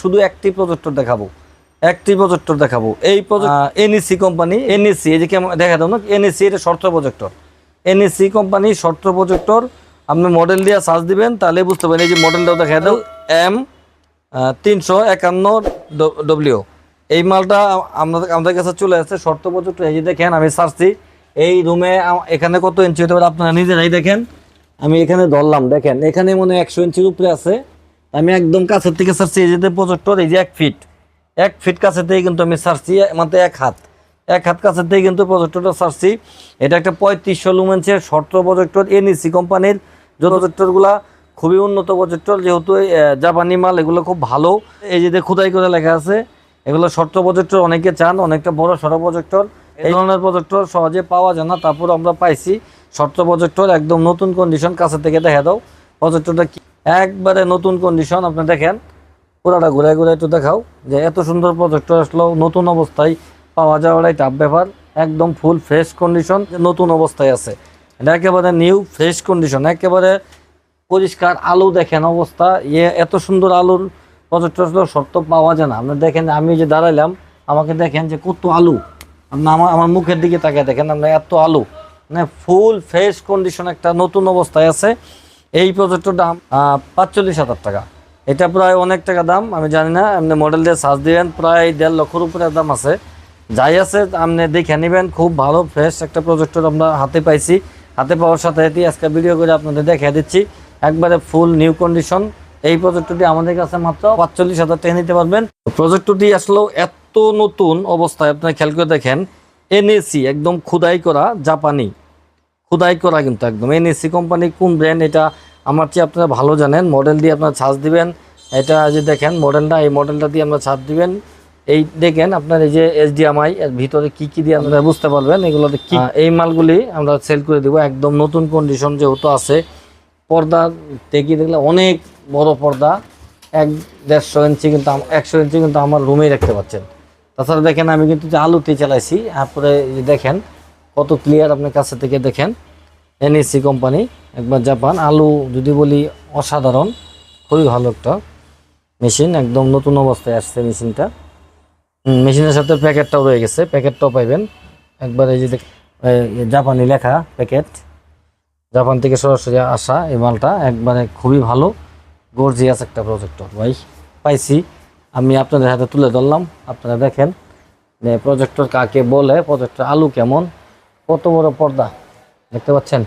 শুধু একটি প্রজেক্টর দেখাবো। একটি প্রজেক্টর দেখাবো। এই এনএসসি কোম্পানি এনএসসি এই যে কেমন দেখা দাও না এনএসসি এটা শর্ত প্রজেক্টর এনএসসি কোম্পানি শর্ত প্রজেক্টর আপনি মডেল দিয়ে সার্চ দিবেন তাহলে বুঝতে পারেন এই যে মডেলটাও দেখা দাও এম তিনশো একান্ন ডব্লিউ এই মালটা আমাদের আমাদের কাছে চলে আসছে শর্ত প্রজেক্টর এই যে দেখেন আমি সার্চছি এই রুমে এখানে কত ইঞ্চি হতে পারে আপনারা নিজেরাই দেখেন। আমি এখানে ধরলাম দেখেন এখানে মনে হয় একশো ইঞ্চির উপরে আছে। আমি একদম কাছের থেকে সারছি এই যে প্রজেক্টর এই যে এক ফিট এক ফিট কাছের থেকে কিন্তু আমি সারছি মাত্র এক হাত। এক হাত কাছের থেকে কিন্তু প্রজেক্টরটা সারছি। এটা একটা পঁয়ত্রিশশো লুমেন্সের শর্ট প্রজেক্টর এনইসি কোম্পানির যে প্রজেক্টরগুলা খুবই উন্নত প্রজেক্টর যেহেতু জাপানি মাল এগুলো খুব ভালো। এই যে খুদাই করে লেখা আছে এগুলো শর্ট প্রজেক্টর অনেকে চান অনেকটা বড় সড়ো প্রজেক্টর এই ধরনের প্রজেক্টর সহজে পাওয়া যায় না তারপর আমরা পাইছি। শর্ট প্রজেক্টর একদম নতুন কন্ডিশন কাছে থেকে দেখা দাও প্রজেক্টরটা কি একবারে নতুন কন্ডিশন আপনি দেখেন, পুরাটা ঘুরে ঘুরে একটু দেখাও, যে এত সুন্দর প্রজেক্টর আসলো, নতুন অবস্থায় পাওয়া যাওয়াটাই টাফ ব্যাপার, একদম ফুল ফ্রেশ কন্ডিশন নতুন অবস্থায় আছে। এটা একেবারে নিউ ফ্রেশ কন্ডিশন একেবারে পরিষ্কার আলু দেখেন অবস্থা ইয়ে এত সুন্দর আলুর প্রজেক্টর আসলে শর্ত পাওয়া যায় না। আপনি দেখেন, আমি যে দাঁড়াইলাম, আমাকে দেখেন যে কত আলু। আপনি আমার আমার মুখের দিকে তাকিয়ে দেখেন আপনি এত আলু। মানে ফুল ফ্রেশ কন্ডিশন একটা নতুন অবস্থায় আছে। এই প্রজেক্টর দাম পাঁচচল্লিশ হাজার টাকা। এটা প্রায় অনেক টাকা দাম, আমি জানি না আপনি মডেল দিয়ে সার্চ দিবেন, প্রায় দেড় লক্ষর উপরে দাম আছে। যাই আছে, আপনি দেখে নেবেন, খুব ভালো ফ্রেশ একটা প্রজেক্টর আমরা হাতে পাইছি। হাতে পাওয়ার সাথে সাথে আজকে ভিডিও করে আপনাদের দেখিয়ে দিচ্ছি। একবারে ফুল নিউ কন্ডিশন এই প্রজেক্টরটি আমাদের কাছে মাত্র পাঁচচল্লিশ হাজার টাকা নিতে পারবেন। প্রজেক্টরটি আসলেও এত নতুন অবস্থায় আপনি খেয়াল করে দেখেন এনএসি একদম খুদাই করা জাপানি। খুদাই করা কিন্তু একদম। এনএসি কোম্পানি কোন ব্র্যান্ড এটা আমার চেয়ে আপনারা ভালো জানেন মডেল দিয়ে আপনারা ছার্জ দিবেন। এটা যে দেখেন মডেলটা এই মডেলটা দিয়ে আমরা ছার্জ দিবেন। এই দেখেন আপনার এই যে এইচডিএমআই এর ভিতরে কি কি দিয়ে আপনারা বুঝতে পারবেন এগুলোতে কি এই মালগুলি আমরা সেল করে দেবো একদম নতুন কন্ডিশন যেহেতু আছে। পর্দা দেখি দেখলে অনেক বড় পর্দা এক দেড়শো ইঞ্চি কিন্তু একশো ইঞ্চি কিন্তু আমার রুমেই রাখতে পাচ্ছেন। তাছাড়া দেখেন আমি কিন্তু যে আলুতে চালাইছি তারপরে দেখেন কত ক্লিয়ার আপনার কাছে থেকে দেখেন এনএসসি কোম্পানি একবার জাপান, আলু যদি বলি অসাধারণ, খুবই ভালো একটা মেশিন, একদম নতুন অবস্থায় আসছে মেশিনটা। মেশিনের সাথে প্যাকেটটাও রয়ে গেছে, প্যাকেটটাও পাইবেন। একবার এই যে জাপানি লেখা প্যাকেট। জাপান থেকে সরাসরি আসা এই মালটা, একবারে খুবই ভালো, গর্জিয়াস একটা প্রজেক্টর ভাই, পাইছি। আমি আপনাদের হাতে তুলে ধরলাম, আপনারা দেখেন প্রজেক্টর কাকে বলে প্রজেক্টর আলু কেমন, কত বড় পর্দা, দেখতে পাচ্ছেন?